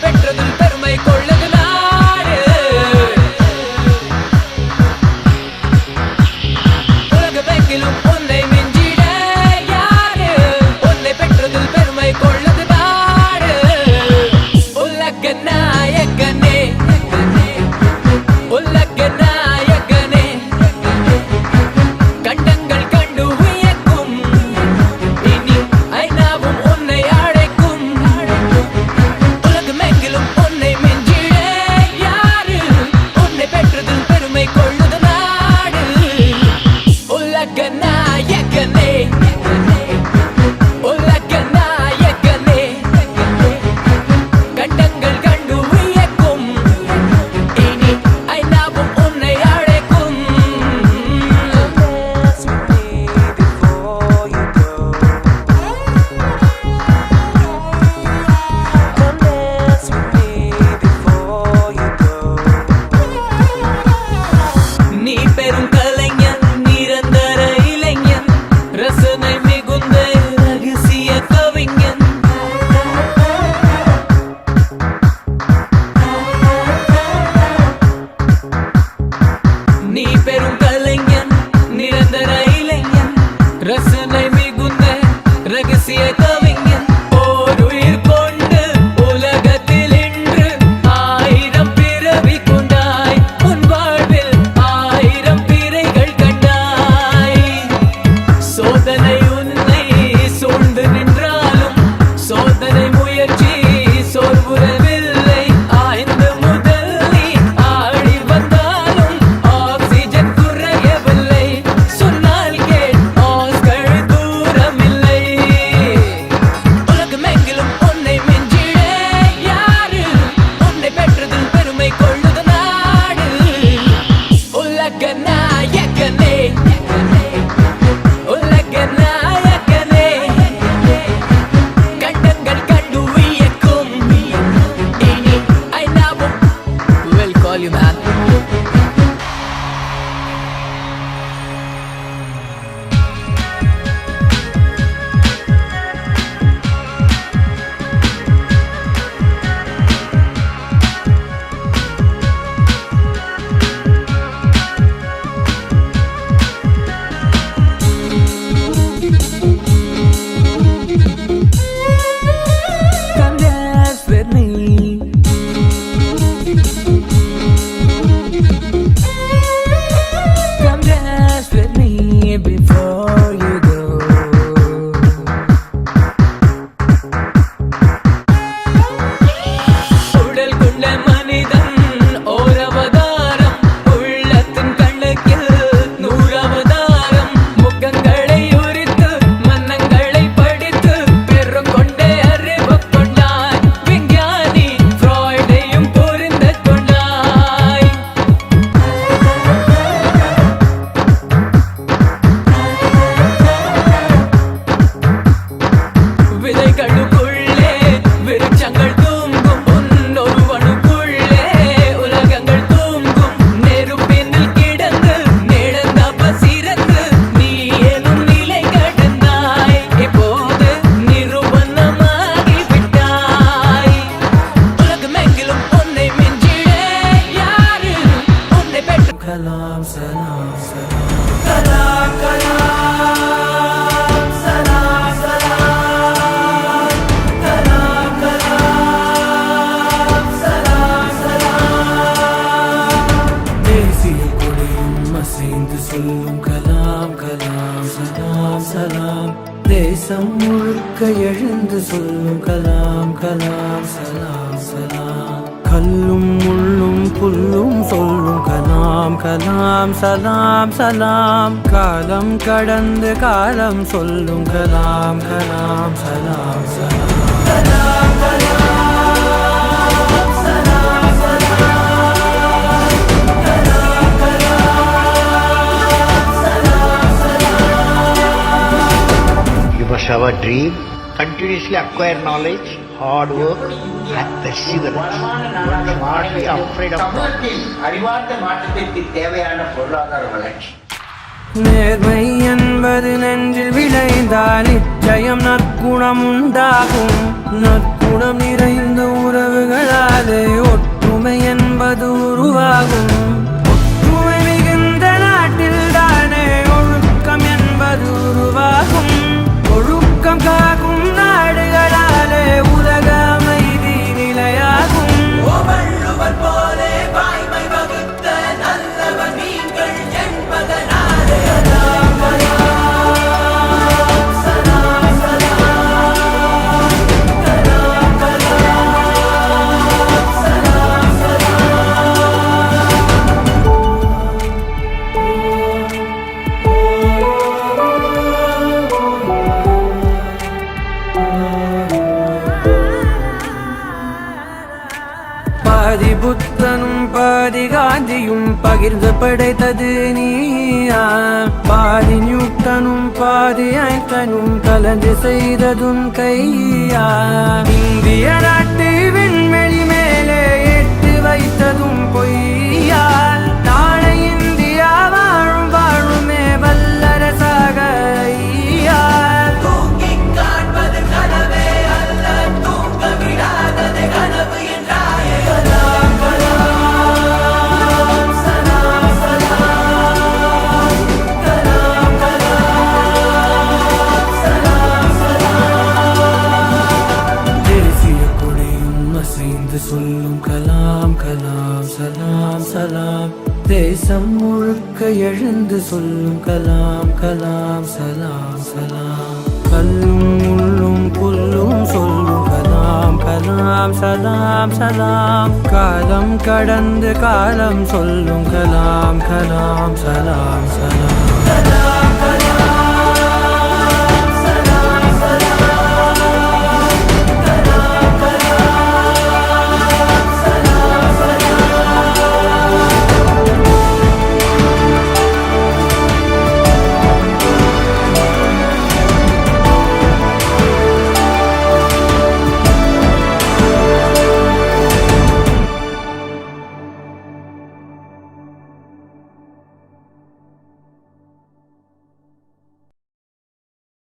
பெற்றதும் பெருமை கொள்ள. சொல்லும் கலாம் கலாம் சலாம் சலாம். கல்லும் முள்ளும் புல்லும் சொல்லும் கலாம் கலாம் சலாம் சலாம். காலம் கடந்து காலம் சொல்லும். கலாம் கலாம் சலாம் சலாம். Kalam Kalam was continuously acquire knowledge, hard work, and perseverance. One should not be afraid of நேர்மை என்பது நெஞ்சில் விளைந்தால் நிச்சயம் நற்குணம் உண்டாகும் புத்தனும் பாதிகாந்தியும் பகிர்ந்து படைத்தது நீயா? பாதி நியூட்டனும் பாதி ஐட்டனும் கலந்து செய்ததும் கையா? இந்திய நாட்டு கலாம். தேசம் முழுக்க எழுந்து சொல்லும் கலாம் கலாம் சலாம் சலாம். கல்லும் முள்ளும் புல்லும் சொல்லும் கலாம் கலாம் சலாம் சலாம். காலம் கடந்து காலம் சொல்லும் கலாம் கலாம் சலாம் சலாம்.